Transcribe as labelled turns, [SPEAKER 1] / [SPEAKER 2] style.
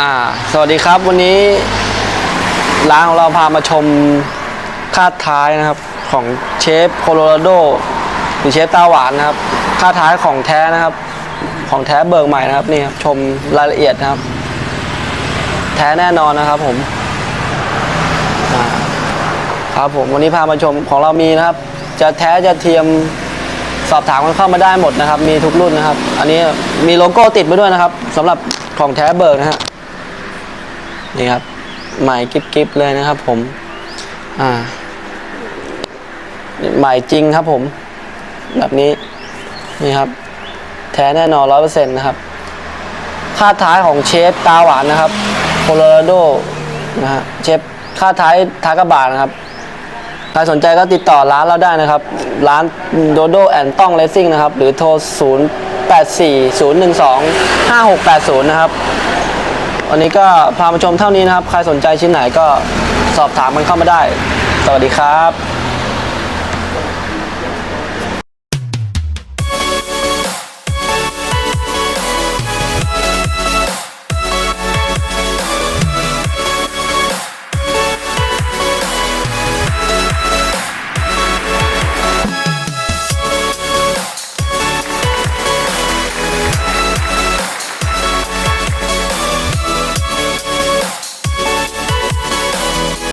[SPEAKER 1] อ่าสวัสดีครับวันนี้ร้านของเราพามาชมคาดท้ายนะครับของเชฟโคโลราโดหรือเชฟตาหวานนะครับคาดท้ายของแท้นะครับ ของแท้เบิกใหม่นะครับนี่ครับชมรายละเอียดนะครับ แท้แน่นอนนะครับผมครับผมวันนี้พามาชมของเรามีนะครับ จะแท้จะเทียมสอบถามกันเข้ามาได้หมดนะครับ มีทุกรุ่นนะครับ อันนี้มีโลโก้ติดมาด้วยนะครับสำหรับของแท้เบิกนะฮะ นี่ครับใหม่กิฟกิฟเลยนะครับ ผม อ่าใหม่จริงครับผม แบบนี้นี่ครับ แท้แน่นอนร้อยเปอร์เซ็นต์นะครับค่าท้ายของเชฟตาหวานนะครับโคโลราโดนะฮะเชฟค่าท้ายทากระบานะครับใครสนใจก็ติดต่อร้านเราได้นะครับ ร้านโดโดแอนต้องเลสซิ่งนะครับ หรือโทร 0 8 4 0 1 2 5 6 8 0 นะครับ วันนี้ก็พามาชมเท่านี้นะครับ ใครสนใจชิ้นไหนก็สอบถามมันเข้ามาได้ สวัสดีครับ